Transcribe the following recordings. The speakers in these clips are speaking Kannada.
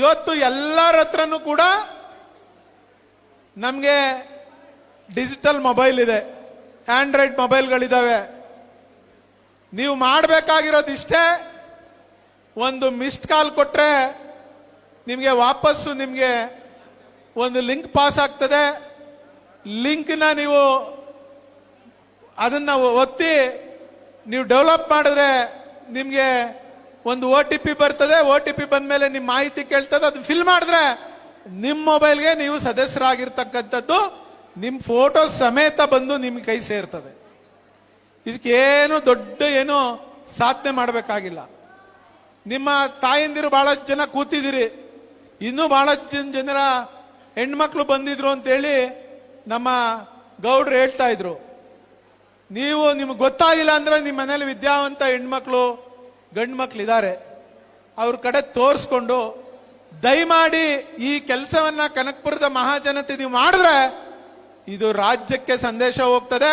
ಇವತ್ತು ಎಲ್ಲರ ಹತ್ರನೂ ಕೂಡ ನಮಗೆ ಡಿಜಿಟಲ್ ಮೊಬೈಲ್ ಇದೆ. ಆಂಡ್ರಾಯ್ಡ್ ಮೊಬೈಲ್ಗಳಿದ್ದಾವೆ ನೀವು ಮಾಡಬೇಕಾಗಿರೋದು ಇಷ್ಟೇ, ಒಂದು ಮಿಸ್ಡ್ ಕಾಲ್ ಕೊಟ್ಟರೆ ನಿಮಗೆ ವಾಪಸ್ಸು ನಿಮಗೆ ಒಂದು ಲಿಂಕ್ ಪಾಸ್ ಆಗ್ತದೆ. ಲಿಂಕ್ನ ನೀವು ಅದನ್ನು ಒತ್ತಿ ನೀವು ಡೆವಲಪ್ ಮಾಡಿದ್ರೆ ನಿಮಗೆ ಒಂದು ಓ ಟಿ ಪಿ ಬರ್ತದೆ ಓ ಟಿ ಪಿ ಬಂದಮೇಲೆ ನಿಮ್ಮ ಮಾಹಿತಿ ಕೇಳ್ತದೆ ಅದು ಫಿಲ್ ಮಾಡಿದ್ರೆ ನಿಮ್ಮ ಮೊಬೈಲ್ಗೆ ನೀವು ಸದಸ್ಯರಾಗಿರ್ತಕ್ಕಂಥದ್ದು ನಿಮ್ಮ ಫೋಟೋ ಸಮೇತ ಬಂದು ನಿಮ್ಮ ಕೈ ಸೇರ್ತದೆ. ಇದಕ್ಕೇನು ದೊಡ್ಡ ಏನು ಸಾಧನೆ ಮಾಡಬೇಕಾಗಿಲ್ಲ. ನಿಮ್ಮ ತಾಯಂದಿರು ಬಹಳಷ್ಟು ಜನ ಕೂತಿದ್ದೀರಿ. ಇನ್ನೂ ಬಹಳಷ್ಟು ಜನ ಜನರ ಹೆಣ್ಮಕ್ಳು ಬಂದಿದ್ರು ಅಂತೇಳಿ ನಮ್ಮ ಗೌಡ್ರು ಹೇಳ್ತಾ ಇದ್ರು. ನೀವು ನಿಮ್ಗೆ ಗೊತ್ತಾಗಿಲ್ಲ ಅಂದ್ರೆ ನಿಮ್ಮ ಮನೇಲಿ ವಿದ್ಯಾವಂತ ಹೆಣ್ಮಕ್ಳು ಗಂಡು ಮಕ್ಕಳಿದ್ದಾರೆ ಅವ್ರ ಕಡೆ ತೋರಿಸ್ಕೊಂಡು ದಯಮಾಡಿ ಈ ಕೆಲಸವನ್ನ ಕನಕಪುರದ ಮಹಾಜನತೆ ನೀವು ಮಾಡಿದ್ರೆ ಇದು ರಾಜ್ಯಕ್ಕೆ ಸಂದೇಶ ಹೋಗ್ತದೆ.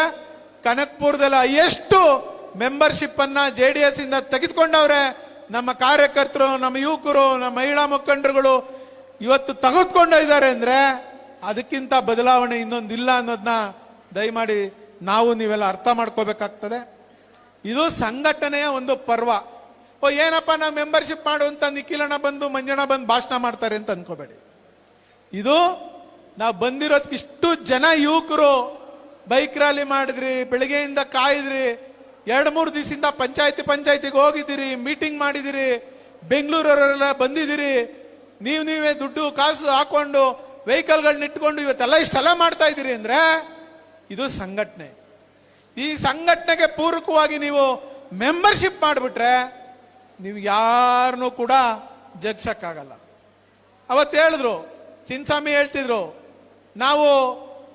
ಕನಕಪುರದಲ್ಲಿ ಎಷ್ಟು ಮೆಂಬರ್ಶಿಪ್ ಅನ್ನ ಜೆ ಡಿ ಎಸ್ ಇಂದ ತೆಗೆದುಕೊಂಡವ್ರೆ, ನಮ್ಮ ಕಾರ್ಯಕರ್ತರು, ನಮ್ಮ ಯುವಕರು, ನಮ್ಮ ಮಹಿಳಾ ಮುಖಂಡರುಗಳು ಇವತ್ತು ತೆಗೆದುಕೊಂಡಿದ್ದಾರೆ ಅಂದ್ರೆ ಅದಕ್ಕಿಂತ ಬದಲಾವಣೆ ಇನ್ನೊಂದಿಲ್ಲ ಅನ್ನೋದನ್ನ ದಯಮಾಡಿ ನಾವು ನೀವೆಲ್ಲ ಅರ್ಥ ಮಾಡ್ಕೋಬೇಕಾಗ್ತದೆ. ಇದು ಸಂಘಟನೆಯ ಒಂದು ಪರ್ವ. ಓ, ಏನಪ್ಪ ನಾವು ಮೆಂಬರ್ಶಿಪ್ ಮಾಡು ಅಂತ ನಿಖಿಲಣ್ಣ ಬಂದು, ಮಂಜಣ್ಣ ಬಂದು ಭಾಷಣ ಮಾಡ್ತಾರೆ ಅಂತ ಅನ್ಕೋಬೇಡಿ. ಇದು ನಾವು ಬಂದಿರೋದಕ್ಕೆ ಇಷ್ಟು ಜನ ಯುವಕರು ಬೈಕ್ ರ್ಯಾಲಿ ಮಾಡಿದ್ರಿ, ಬೆಳಿಗ್ಗೆಯಿಂದ ಕಾಯಿದ್ರಿ, ಎರಡು ಮೂರು ದಿವಸದಿಂದ ಪಂಚಾಯತಿ ಪಂಚಾಯತಿಗೆ ಹೋಗಿದ್ದೀರಿ ಮೀಟಿಂಗ್ ಮಾಡಿದಿರಿ ಬೆಂಗಳೂರವರೆಲ್ಲ ಬಂದಿದ್ದೀರಿ, ನೀವು ನೀವೇ ದುಡ್ಡು ಕಾಸು ಹಾಕೊಂಡು ವೆಹಿಕಲ್ಗಳನ್ನ ಇಟ್ಕೊಂಡು ಇವತ್ತೆಲ್ಲ ಇಷ್ಟೆಲ್ಲ ಮಾಡ್ತಾ ಇದ್ದೀರಿ ಅಂದರೆ ಇದು ಸಂಘಟನೆ. ಈ ಸಂಘಟನೆಗೆ ಪೂರಕವಾಗಿ ನೀವು ಮೆಂಬರ್ಶಿಪ್ ಮಾಡಿಬಿಟ್ರೆ ನೀವು ಯಾರನ್ನೂ ಕೂಡ ಜಗ್ಸಕ್ಕಾಗಲ್ಲ. ಅವತ್ತು ಹೇಳಿದ್ರು ಚಿನ್ಸ್ವಾಮಿ ಹೇಳ್ತಿದ್ರು, ನಾವು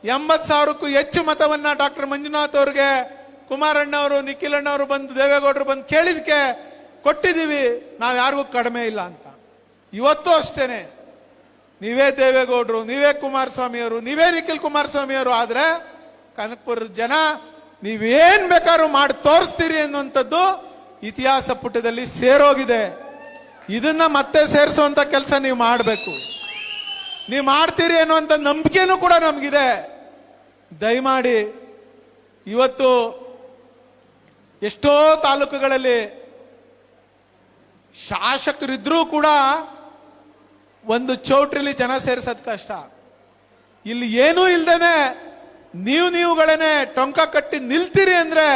ಎಂಬತ್ತು ಸಾವಿರಕ್ಕೂ ಹೆಚ್ಚು ಮತವನ್ನ ಡಾಕ್ಟರ್ ಮಂಜುನಾಥ್ ಅವ್ರಿಗೆ, ಕುಮಾರಣ್ಣ ಅವರು, ನಿಖಿಲಣ್ಣ ಅವರು ಬಂದು, ದೇವೇಗೌಡರು ಬಂದು ಕೇಳಿದಕ್ಕೆ ಕೊಟ್ಟಿದ್ದೀವಿ, ನಾವು ಯಾರಿಗೂ ಕಡಿಮೆ ಇಲ್ಲ ಅಂತ. ಇವತ್ತು ಅಷ್ಟೇನೆ. ನೀವೇ ದೇವೇಗೌಡರು, ನೀವೇ ಕುಮಾರಸ್ವಾಮಿಯವರು, ನೀವೇ ನಿಖಿಲ್ ಕುಮಾರಸ್ವಾಮಿಯವರು ಆದ್ರೆ ಕನಕಪುರದ ಜನ ನೀವೇನು ಬೇಕಾದ್ರೂ ಮಾಡಿ ತೋರಿಸ್ತೀರಿ ಅನ್ನುವಂಥದ್ದು ಇತಿಹಾಸ ಪುಟದಲ್ಲಿ ಸೇರೋಗಿದೆ. ಇದನ್ನ ಮತ್ತೆ ಸೇರಿಸುವಂತ ಕೆಲಸ ನೀವು ಮಾಡಬೇಕು. ನೀವು ಮಾಡ್ತೀರಿ ಅನ್ನುವಂಥ ನಂಬಿಕೆನೂ ಕೂಡ ನಮಗಿದೆ. ದಯಮಾಡಿ ಇವತ್ತು ಎಷ್ಟೋ ತಾಲೂಕುಗಳಲ್ಲಿ ಶಾಸಕರಿದ್ರೂ ಕೂಡ ಒಂದು ಚೌಟ್ರಿಲಿ ಜನ ಸೇರಿಸೋದು ಕಷ್ಟ. ಇಲ್ಲಿ ಏನೂ ಇಲ್ದೇನೆ ನೀವು ನೀವುಗಳೇನೆ ಟೊಂಕ ಕಟ್ಟಿ ನಿಲ್ತೀರಿ ಅಂದ್ರೆ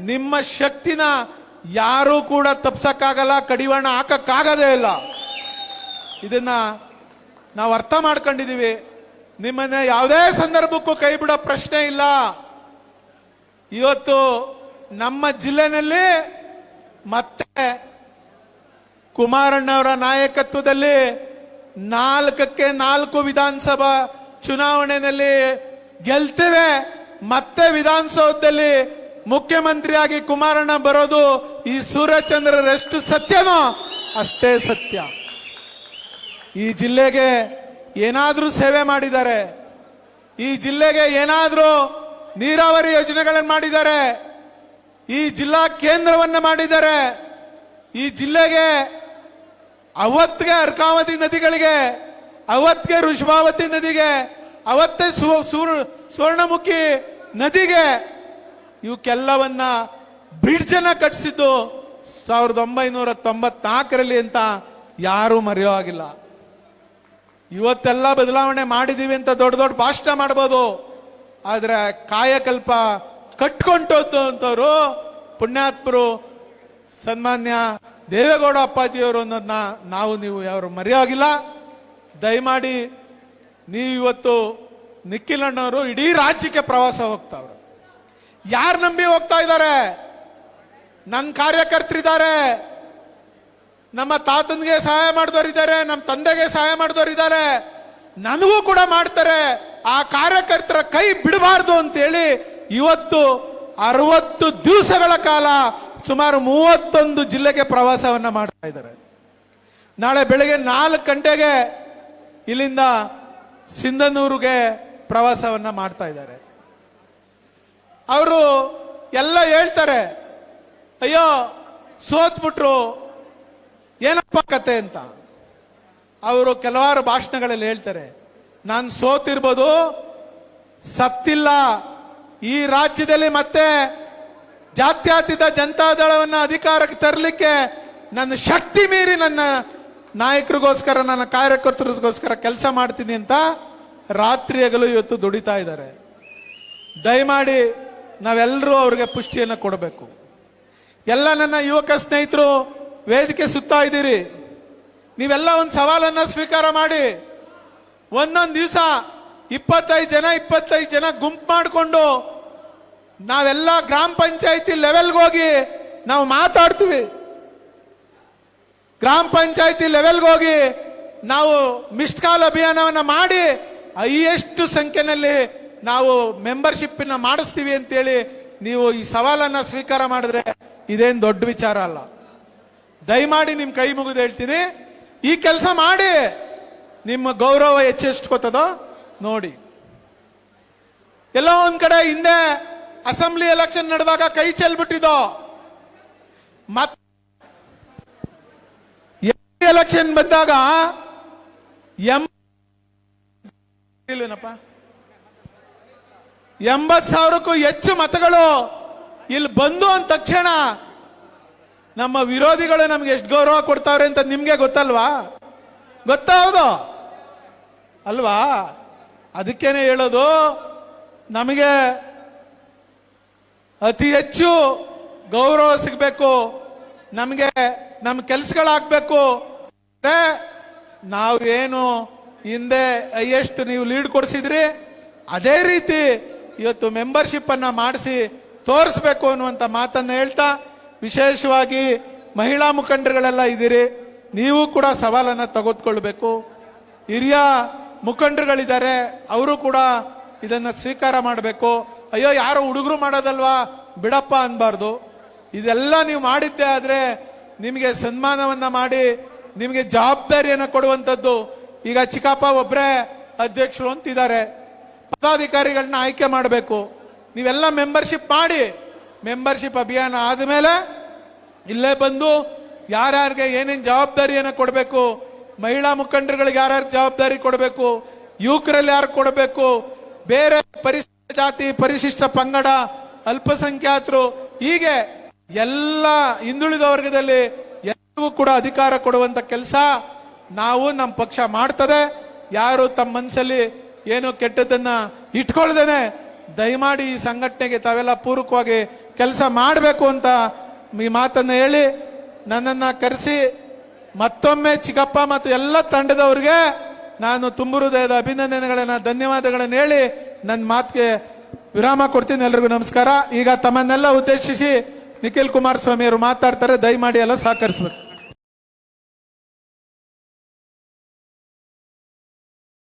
ನಿಮ್ಮ ಶಕ್ತಿನ ಯಾರೂ ಕೂಡ ತಪ್ಸಕ್ಕಾಗಲ್ಲ, ಕಡಿವಾಣ ಹಾಕಕ್ಕಾಗದೇ ಇಲ್ಲ. ಇದನ್ನ ನಾವು ಅರ್ಥ ಮಾಡ್ಕೊಂಡಿದೀವಿ. ನಿಮ್ಮನ್ನ ಯಾವುದೇ ಸಂದರ್ಭಕ್ಕೂ ಕೈ ಬಿಡೋ ಪ್ರಶ್ನೆ ಇಲ್ಲ. ಇವತ್ತು ನಮ್ಮ ಜಿಲ್ಲೆನಲ್ಲಿ ಮತ್ತೆ ಕುಮಾರಣ್ಣವರ ನಾಯಕತ್ವದಲ್ಲಿ ನಾಲ್ಕಕ್ಕೆ ನಾಲ್ಕು ವಿಧಾನಸಭಾ ಚುನಾವಣೆಯಲ್ಲಿ ಗೆಲ್ತೇವೆ. ಮತ್ತೆ ವಿಧಾನಸೌಧದಲ್ಲಿ ಮುಖ್ಯಮಂತ್ರಿಯಾಗಿ ಕುಮಾರಣ್ಣ ಬರೋದು ಈ ಸೂರ್ಯಚಂದ್ರರೆಷ್ಟು ಸತ್ಯನೋ? ಅಷ್ಟೇ ಸತ್ಯ. ಈ ಜಿಲ್ಲೆಗೆ ಏನಾದರೂ ಸೇವೆ ಮಾಡಿದ್ದಾರೆ, ಈ ಜಿಲ್ಲೆಗೆ ಏನಾದರೂ ನೀರಾವರಿ ಯೋಜನೆಗಳನ್ನು ಮಾಡಿದ್ದಾರೆ, ಈ ಜಿಲ್ಲಾ ಕೇಂದ್ರವನ್ನು ಮಾಡಿದ್ದಾರೆ, ಈ ಜಿಲ್ಲೆಗೆ ಅವತ್ತಿಗೆ ಅರ್ಕಾವತಿ ನದಿಗಳಿಗೆ, ಅವತ್ತಿಗೆ ಋಷಭಾವತಿ ನದಿಗೆ, ಅವತ್ತೇ ಸುವರ್ಣಮುಖಿ ನದಿಗೆ ಇವಕ್ಕೆಲ್ಲವನ್ನ ಬ್ರಿಡ್ಜ್ ಅನ್ನ ಕಟ್ಟಿಸಿದ್ದು ಸಾವಿರದ ಒಂಬೈನೂರ ತೊಂಬತ್ನಾಲ್ಕರಲ್ಲಿ ಅಂತ ಯಾರೂ ಮರೆಯೋ ಆಗಿಲ್ಲ ಇವತ್ತೆಲ್ಲ ಬದಲಾವಣೆ ಮಾಡಿದೀವಿ ಅಂತ ದೊಡ್ಡ ದೊಡ್ಡ ಭಾಷಣ ಮಾಡ್ಬೋದು. ಆದರೆ ಕಾಯಕಲ್ಪ ಕಟ್ಕೊಂಡದ್ದು ಅಂತವರು ಪುಣ್ಯಾತ್ಮರು ಸನ್ಮಾನ್ಯ ದೇವೇಗೌಡ ಅಪ್ಪಾಜಿಯವರು ಅನ್ನೋದನ್ನ ನಾವು ನೀವು ಯಾರು ಮರೆಯೋಗಿಲ್ಲ ದಯಮಾಡಿ ನೀವು ಇವತ್ತು ನಿಖಿಲಣ್ಣವರು ಇಡೀ ರಾಜ್ಯಕ್ಕೆ ಪ್ರವಾಸ ಹೋಗ್ತಾವ್ರು. ಯಾರು ನಂಬಿ ಹೋಗ್ತಾ ಇದ್ದಾರೆ? ನನ್ನ ಕಾರ್ಯಕರ್ತರಿದ್ದಾರೆ. ನಮ್ಮ ತಾತನಿಗೆ ಸಹಾಯ ಮಾಡಿದವರಿದ್ದಾರೆ ನಮ್ಮ ತಂದೆಗೆ ಸಹಾಯ ಮಾಡಿದವರಿದ್ದಾರೆ ನನಗೂ ಕೂಡ ಮಾಡ್ತಾರೆ. ಆ ಕಾರ್ಯಕರ್ತರ ಕೈ ಬಿಡಬಾರ್ದು ಅಂತೇಳಿ ಇವತ್ತು ಅರವತ್ತು ದಿವಸಗಳ ಕಾಲ ಸುಮಾರು ಮೂವತ್ತೊಂದು ಜಿಲ್ಲೆಗೆ ಪ್ರವಾಸವನ್ನ ಮಾಡ್ತಾ ಇದ್ದಾರೆ. ನಾಳೆ ಬೆಳಗ್ಗೆ ನಾಲ್ಕು ಗಂಟೆಗೆ ಇಲ್ಲಿಂದ ಸಿಂಧನೂರಿಗೆ ಪ್ರವಾಸವನ್ನ ಮಾಡ್ತಾ ಇದ್ದಾರೆ. ಅವರು ಎಲ್ಲ ಹೇಳ್ತಾರೆ, ಅಯ್ಯೋ, ಸೋತ್ಬಿಟ್ರು, ಏನಪ್ಪ ಕತೆ ಅಂತ. ಅವರು ಕೆಲವಾರು ಭಾಷಣಗಳಲ್ಲಿ ಹೇಳ್ತಾರೆ, ನಾನು ಸೋತಿರ್ಬೋದು, ಸತ್ತಿಲ್ಲ. ಈ ರಾಜ್ಯದಲ್ಲಿ ಮತ್ತೆ ಜಾತ್ಯತೀತ ಜನತಾದಳವನ್ನ ಅಧಿಕಾರಕ್ಕೆ ತರಲಿಕ್ಕೆ ನನ್ನ ಶಕ್ತಿ ಮೀರಿ ನನ್ನ ನಾಯಕರಿಗೋಸ್ಕರ, ನನ್ನ ಕಾರ್ಯಕರ್ತರಿಗೋಸ್ಕರ ಕೆಲಸ ಮಾಡ್ತೀನಿ ಅಂತ ರಾತ್ರಿ ಹಗಲು ಇವತ್ತು ದುಡಿತಾ ಇದ್ದಾರೆ. ದಯಮಾಡಿ ನಾವೆಲ್ಲರೂ ಅವ್ರಿಗೆ ಪುಷ್ಟಿಯನ್ನು ಕೊಡಬೇಕು. ಎಲ್ಲ ನನ್ನ ಯುವಕ ಸ್ನೇಹಿತರು, ವೇದಿಕೆ ಸುತ್ತಾ ಇದ್ದೀರಿ. ನೀವೆಲ್ಲ ಒಂದು ಸವಾಲನ್ನು ಸ್ವೀಕಾರ ಮಾಡಿ, ಒಂದೊಂದು ದಿವಸ ಇಪ್ಪತ್ತೈದು ಜನ ಇಪ್ಪತ್ತೈದು ಜನ ಗುಂಪು ಮಾಡಿಕೊಂಡು ನಾವೆಲ್ಲ ಗ್ರಾಮ ಪಂಚಾಯತಿ ಲೆವೆಲ್ಗೆ ಹೋಗಿ ನಾವು ಮಾತಾಡ್ತೀವಿ. ಗ್ರಾಮ ಪಂಚಾಯತಿ ಲೆವೆಲ್ಗೆ ಹೋಗಿ ನಾವು ಮಿಸ್ಡ್ ಕಾಲ್ ಅಭಿಯಾನವನ್ನು ಮಾಡಿ, ಹೈಯೆಸ್ಟ್ ಸಂಖ್ಯೆನಲ್ಲಿ ನಾವು ಮೆಂಬರ್ಶಿಪ್ ಮಾಡಿಸ್ತೀವಿ ಅಂತೇಳಿ ನೀವು ಈ ಸವಾಲನ್ನ ಸ್ವೀಕಾರ ಮಾಡಿದ್ರೆ ಇದೇನು ದೊಡ್ಡ ವಿಚಾರ ಅಲ್ಲ. ದಯಮಾಡಿ ನಿಮ್ ಕೈ ಮುಗಿದು ಹೇಳ್ತೀನಿ. ಈ ಕೆಲಸ ಮಾಡಿ ನಿಮ್ಮ ಗೌರವ ಹೆಚ್ಚೆಷ್ಟುಕೋತದೋ ನೋಡಿ. ಎಲ್ಲೋ ಒಂದ್ ಕಡೆ ಹಿಂದೆ ಅಸೆಂಬ್ಲಿ ಎಲೆಕ್ಷನ್ ನಡೆದಾಗ ಕೈ ಚೆಲ್ಬಿಟ್ಟಿದ್ದೋ ಮತ್ ಎಲೆಕ್ಷನ್ ಬಂದಾಗ ಎಂ ಇಲ್ವೇನಪ್ಪ ಎಂಬತ್ ಸಾವಿರಕ್ಕೂ ಹೆಚ್ಚು ಮತಗಳು ಇಲ್ಲಿ ಬಂದು ಅಂದ ತಕ್ಷಣ ನಮ್ಮ ವಿರೋಧಿಗಳು ನಮ್ಗೆ ಎಷ್ಟು ಗೌರವ ಕೊಡ್ತಾವ್ರೆ ಅಂತ ನಿಮ್ಗೆ ಗೊತ್ತಲ್ವಾ? ಗೊತ್ತಾ ಹೌದು? ಅಲ್ವಾ? ಅದಕ್ಕೇನೆ ಹೇಳೋದು, ನಮಗೆ ಅತಿ ಹೆಚ್ಚು ಗೌರವ ಸಿಗಬೇಕು, ನಮಗೆ ನಮ್ಮ ಕೆಲಸಗಳಾಗಬೇಕು. ಏನು ಹಿಂದೆ ಎಷ್ಟು ನೀವು ಲೀಡ್ ಕೊಡಿಸಿದ್ರಿ, ಅದೇ ರೀತಿ ಇವತ್ತು ಮೆಂಬರ್ಶಿಪ್ ಅನ್ನ ಮಾಡಿಸಿ ತೋರಿಸ್ಬೇಕು ಅನ್ನುವಂಥ ಮಾತನ್ನ ಹೇಳ್ತಾ ವಿಶೇಷವಾಗಿ ಮಹಿಳಾ ಮುಖಂಡರುಗಳೆಲ್ಲ ಇದ್ದೀರಿ. ನೀವು ಕೂಡ ಸವಾಲನ್ನ ತೆಗೆದುಕೊಳ್ಬೇಕು ಹಿರಿಯ ಮುಖಂಡರುಗಳಿದ್ದಾರೆ, ಅವರು ಕೂಡ ಇದನ್ನ ಸ್ವೀಕಾರ ಮಾಡಬೇಕು. ಅಯ್ಯೋ, ಯಾರೋ ಹುಡುಗರು ಮಾಡೋದಲ್ವಾ? ಬಿಡಪ್ಪ ಅನ್ಬಾರ್ದು. ಇದೆಲ್ಲ ನೀವು ಮಾಡಿದ್ದೆ ಆದರೆ ನಿಮಗೆ ಸನ್ಮಾನವನ್ನ ಮಾಡಿ, ನಿಮಗೆ ಜವಾಬ್ದಾರಿಯನ್ನು ಕೊಡುವಂಥದ್ದು ಈಗ ಚಿಕ್ಕಪ್ಪ ಒಬ್ಬರೇ ಅಧ್ಯಕ್ಷರು ಅಂತಿದ್ದಾರೆ. ಪದಾಧಿಕಾರಿಗಳನ್ನ ಆಯ್ಕೆ ಮಾಡಬೇಕು. ನೀವೆಲ್ಲ ಮೆಂಬರ್ಶಿಪ್ ಮಾಡಿ ಮೆಂಬರ್ಶಿಪ್ ಅಭಿಯಾನ ಆದಮೇಲೆ ಇಲ್ಲೇ ಬಂದು ಯಾರ್ಯಾರಿಗೆ ಏನೇನು ಜವಾಬ್ದಾರಿಯನ್ನು ಕೊಡಬೇಕು, ಮಹಿಳಾ ಮುಖಂಡರುಗಳಿಗೆ ಯಾರ್ಯಾರು ಜವಾಬ್ದಾರಿ ಕೊಡಬೇಕು, ಯುವಕರಲ್ಲಿ ಯಾರು ಕೊಡಬೇಕು, ಬೇರೆ ಪರಿಶಿಷ್ಟ ಜಾತಿ, ಪರಿಶಿಷ್ಟ ಪಂಗಡ, ಅಲ್ಪಸಂಖ್ಯಾತರು, ಹೀಗೆ ಎಲ್ಲ ಹಿಂದುಳಿದ ವರ್ಗದಲ್ಲಿ ಎಲ್ಲರಿಗೂ ಕೂಡ ಅಧಿಕಾರ ಕೊಡುವಂತ ಕೆಲಸ ನಾವು ನಮ್ಮ ಪಕ್ಷ ಮಾಡ್ತದೆ. ಯಾರು ತಮ್ಮ ಮನಸ್ಸಲ್ಲಿ ಏನು ಕೆಟ್ಟದನ್ನ ಇಟ್ಕೊಳ್ದೇನೆ. ದಯಮಾಡಿ ಈ ಸಂಘಟನೆಗೆ ತಾವೆಲ್ಲ ಪೂರಕವಾಗಿ ಕೆಲಸ ಮಾಡಬೇಕು ಅಂತ ಈ ಮಾತನ್ನು ಹೇಳಿ, ನನ್ನನ್ನು ಕರೆಸಿ, ಮತ್ತೊಮ್ಮೆ ಚಿಕ್ಕಪ್ಪ ಮತ್ತು ಎಲ್ಲ ತಂಡದವ್ರಿಗೆ ನಾನು ತುಂಬ ಹೃದಯದ ಅಭಿನಂದನೆಗಳನ್ನು, ಧನ್ಯವಾದಗಳನ್ನ ಹೇಳಿ ನನ್ನ ಮಾತಿಗೆ ವಿರಾಮ ಕೊಡ್ತೀನಿ. ಎಲ್ರಿಗೂ ನಮಸ್ಕಾರ. ಈಗ ತಮ್ಮನ್ನೆಲ್ಲ ಉದ್ದೇಶಿಸಿ ನಿಖಿಲ್ ಕುಮಾರಸ್ವಾಮಿ ಅವರು ಮಾತಾಡ್ತಾರೆ. ದಯಮಾಡಿ ಎಲ್ಲ ಸಹಕರಿಸ್ಬೇಕು.